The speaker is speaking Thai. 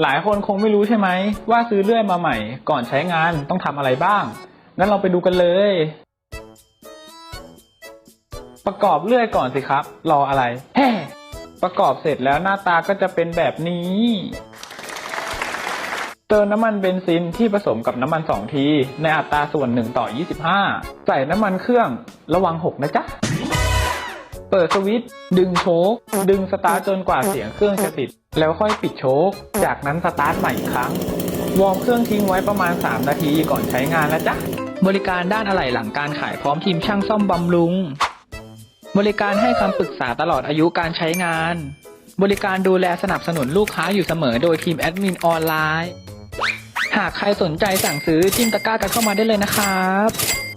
หลายคนคงไม่รู้ใช่ไหมว่าซื้อเลื่อยมาใหม่ ก่อนใช้งานต้องทำอะไรบ้าง งั้นเราไปดูกันเลย ประกอบเลื่อยก่อนสิครับ รออะไรแฮ่ประกอบเสร็จแล้วหน้าตาก็จะเป็นแบบนี้ เติมน้ำมันเบนซินที่ผสมกับน้ำมัน 2 ที ในอัตราส่วน 1 ต่อ 25 ใส่น้ำมันเครื่องระวังหกนะจ๊ะ เปิดสวิตช์ดึงโชคดึงสตาร์ทจนกว่าเสียงเครื่องจะติด แล้วค่อยปิดโชคจากนั้นสตาร์ทใหม่อีกครั้ง วอร์มเครื่องทิ้งไว้ประมาณ 3 นาทีก่อนใช้งานแล้วจ๊ะ บริการด้านอะไหล่หลังการขายพร้อมทีมช่างซ่อมบำรุง บริการให้คำปรึกษาตลอดอายุการใช้งาน บริการดูแลสนับสนุนลูกค้าอยู่เสมอโดยทีมแอดมินออนไลน์ หากใครสนใจสั่งซื้อจิ้มตะกร้ากันเข้ามาได้เลยนะครับ